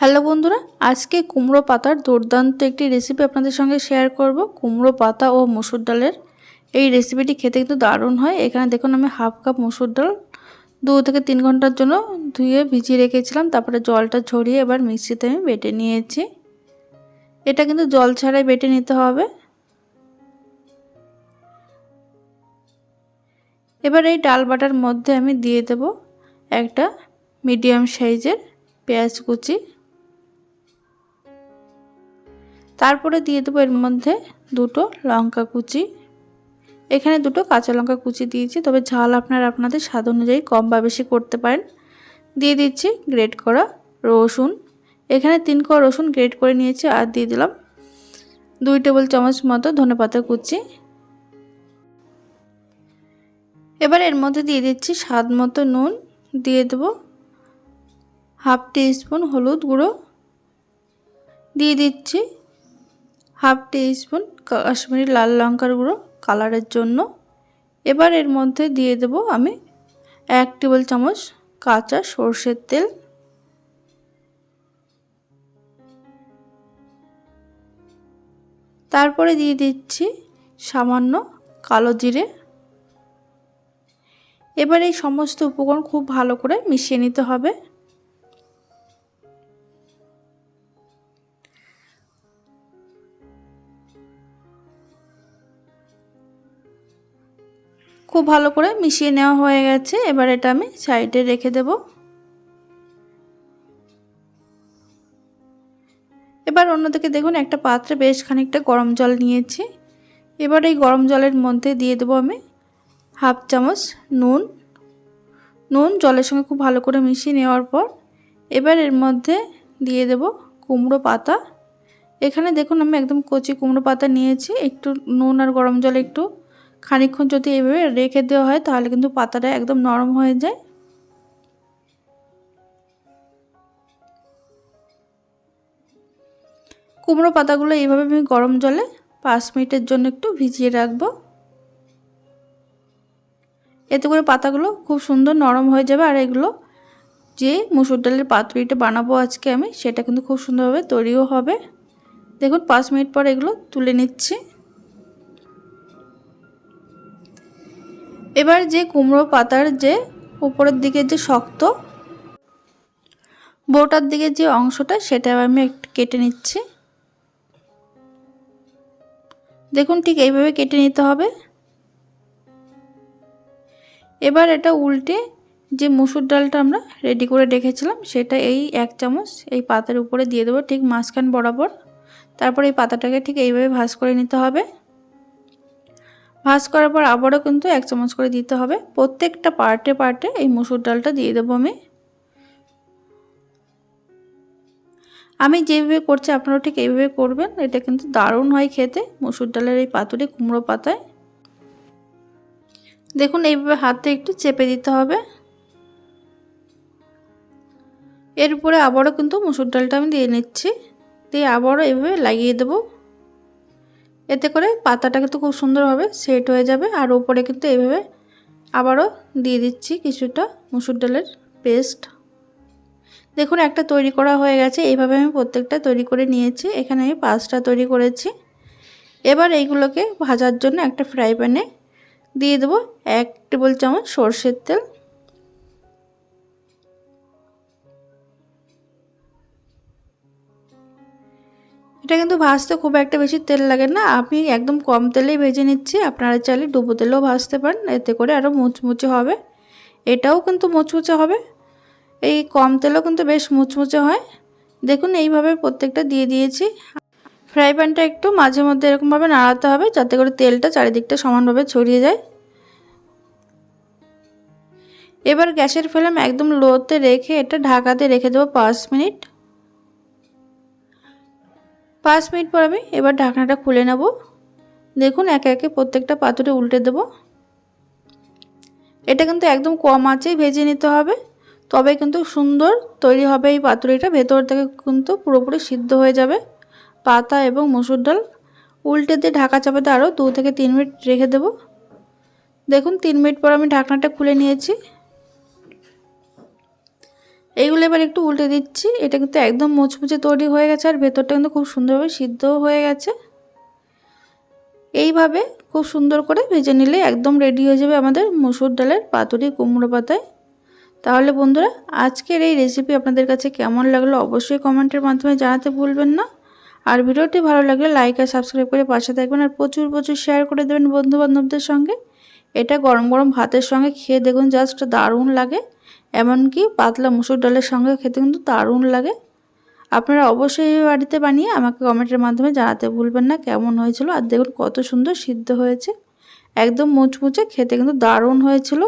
Hello বন্ধুরা, আজকে কুমড়ো পাতার দুর্দান্ত একটি রেসিপি আপনাদের সঙ্গে শেয়ার করব, কুমড়ো পাতা ও মসুর ডালের। এই রেসিপিটি খেতে কিন্তু দারুণ হয়। এখানে দেখুন আমি হাফ কাপ মসুর ডাল দু থেকে তিন ঘণ্টার জন্য ধুয়ে ভিজিয়ে রেখেছিলাম, তারপরে জলটা ঝরিয়ে এবার মিক্সিতে আমি বেটে নিয়েছি। এটা কিন্তু জল ছাড়াই বেটে নিতে হবে। এবার এই ডাল বাটার মধ্যে আমি দিয়ে দেব একটা মিডিয়াম সাইজের পেঁয়াজ কুচি। তারপরে দিয়ে দেবো এর মধ্যে দুটো লঙ্কা কুচি। এখানে দুটো কাঁচা লঙ্কা কুচি দিয়েছি, তবে ঝাল আপনারা আপনাদের স্বাদ অনুযায়ী কম বা বেশি করতে পারেন। দিয়ে দিচ্ছি গ্রেট করা রসুন। এখানে তিন কোয়া রসুন গ্রেট করে নিয়েছি আর দিয়ে দিলাম দুই টেবিল চামচ মতো ধনে পাতা কুচি। এবার এর মধ্যে দিয়ে দিচ্ছি স্বাদ মতো নুন। দিয়ে দেবো হাফ টি স্পুন হলুদ গুঁড়ো। দিয়ে দিচ্ছি হাফ স্পুন কাশ্মীরি লাল লঙ্কার গুঁড়ো কালারের জন্য। এবার এর মধ্যে দিয়ে দেব আমি এক টেবিল চামচ কাঁচা সর্ষের তেল। তারপরে দিয়ে দিচ্ছি সামান্য কালো জিরে। এবার এই সমস্ত উপকরণ খুব ভালো করে মিশিয়ে নিতে হবে। খুব ভালো করে মিশিয়ে নেওয়া হয়ে গেছে। এবার এটা আমি সাইডে রেখে দেব। এবার অন্যদিকে দেখুন, একটা পাত্রে বেশ খানিকটা গরম জল নিয়েছি। এবার এই গরম জলের মধ্যে দিয়ে দেবো আমি হাফ চামচ নুন। নুন জলের সঙ্গে খুব ভালো করে মিশিয়ে নেওয়ার পর এবার এর মধ্যে দিয়ে দেব কুমড়ো পাতা। এখানে দেখুন, আমি একদম কচি কুমড়ো পাতা নিয়েছি। একটু নুন আর গরম জল একটু খানিক্ষণ যদি এইভাবে রেখে দেওয়া হয়, তাহলে কিন্তু পাতাটা একদম নরম হয়ে যায়। কুমড়ো পাতাগুলো এইভাবে আমি গরম জলে পাঁচ মিনিটের জন্য একটু ভিজিয়ে রাখব। এতে করে পাতাগুলো খুব সুন্দর নরম হয়ে যাবে, আর এগুলো যে মুসুর ডালের পাতুরিটা বানাবো আজকে আমি, সেটা কিন্তু খুব সুন্দরভাবে তৈরিও হবে। দেখুন, পাঁচ মিনিট পর এগুলো তুলে নিচ্ছি। এবার যে কুমড়ো পাতার যে উপরের দিকে যে শক্ত বোটার দিকে যে অংশটা, সেটা আমি একটু কেটে নিচ্ছি। দেখুন ঠিক এইভাবে কেটে নিতে হবে। এবার এটা উল্টে যে মুসুর ডালটা আমরা রেডি করে রেখেছিলাম, সেটা এই এক চামচ এই পাতার উপরে দিয়ে দেবো ঠিক মাঝখান বরাবর। তারপর এই পাতাটাকে ঠিক এইভাবে ভাজ করে নিতে হবে। ভাজ করার পর আবারও কিন্তু এক চামচ করে দিতে হবে। প্রত্যেকটা পার্টে পার্টে এই মুসুর ডালটা দিয়ে দেবো আমি। আমি যেভাবে করছি আপনারাও ঠিক এইভাবে করবেন, এটা কিন্তু দারুণ হয় খেতে। মুসুর ডালের এই পাতুরি, কুমড়ো পাতায়। দেখুন এইভাবে হাতে একটু চেপে দিতে হবে। এর উপরে আবারও কিন্তু মুসুর ডালটা আমি দিয়ে নিচ্ছি। দিয়ে আবারও এইভাবে লাগিয়ে দেবো। এতে করে পাতাটা কিন্তু খুব সুন্দরভাবে সেট হয়ে যাবে। আর ওপরে কিন্তু এইভাবে আবারও দিয়ে দিচ্ছি কিছুটা মুসুর ডালের পেস্ট। দেখুন, একটা তৈরি করা হয়ে গেছে। এইভাবে আমি প্রত্যেকটা তৈরি করে নিয়েছি। এখানে আমি পাঁচটা তৈরি করেছি। এবার এইগুলোকে ভাজার জন্য একটা ফ্রাই প্যানে দিয়ে দেবো এক টেবিল চামচ সর্ষের তেল। এটা কিন্তু ভাজতে খুব একটা বেশি তেল লাগে না। আমি একদম কম তেলেই ভেজে নিচ্ছি। আপনারা চাইলে ডুবো তেলেও ভাজতে পারেন, এতে করে আরও মুচমুচে হবে। এটাও কিন্তু মুচমুচে হবে। এই কম তেলও কিন্তু বেশ মুচমুচে হয়। দেখুন, এইভাবে প্রত্যেকটা দিয়ে দিয়েছি। ফ্রাই প্যানটা একটু মাঝে মধ্যে এরকমভাবে নাড়াতে হবে, যাতে করে তেলটা চারিদিকটা সমানভাবে ছড়িয়ে যায়। এবার গ্যাসের ফ্লেম একদম লোতে রেখে এটা ঢাকাতে রেখে দেবো পাঁচ মিনিট। পাঁচ মিনিট পর আমি এবার ঢাকনাটা খুলে নেব। দেখুন, একে একে প্রত্যেকটা পাতুরে উল্টে দেব। এটা কিন্তু একদম কম আঁচেই ভেজে নিতে হবে। তবে কিন্তু সুন্দর তৈরি হবে এই পাতুরিটা। ভেতর থেকে কিন্তু পুরোপুরি সিদ্ধ হয়ে যাবে। পাতা এবং মুসুর ডাল উল্টে দিয়ে ঢাকা চাপাতে আরও দু থেকে তিন মিনিট রেখে দেব। দেখুন, তিন মিনিট পর আমি ঢাকনাটা খুলে নিয়েছি। এইগুলো এবার একটু উল্টে দিচ্ছি। এটা কিন্তু একদম মুচমুচে তৈরি হয়ে গেছে আর ভেতরটা কিন্তু খুব সুন্দরভাবে সিদ্ধও হয়ে গেছে। এইভাবে খুব সুন্দর করে ভেজে নিলে একদম রেডি হয়ে যাবে আমাদের মুসুর ডালের পাতুরি কুমড়ো পাতায়। তাহলে বন্ধুরা, আজকের এই রেসিপি আপনাদের কাছে কেমন লাগল অবশ্যই কমেন্টের মাধ্যমে জানাতে ভুলবেন না। আর ভিডিওটি ভালো লাগলে লাইক আর সাবস্ক্রাইব করে পাশে থাকবেন আর প্রচুর প্রচুর শেয়ার করে দেবেন বন্ধুবান্ধবদের সঙ্গে। এটা গরম গরম ভাতের সঙ্গে খেয়ে দেখুন জাস্ট দারুণ লাগে। এমনকি পাতলা মুসুর ডালের সঙ্গে খেতে কিন্তু দারুণ লাগে। আপনারা অবশ্যই এই বাড়িতে বানিয়ে আমাকে কমেন্টের মাধ্যমে জানাতে ভুলবেন না কেমন হয়েছিল। আর দেখুন কত সুন্দর সিদ্ধ হয়েছে। একদম মুচমুচে খেতে কিন্তু দারুণ হয়েছিল।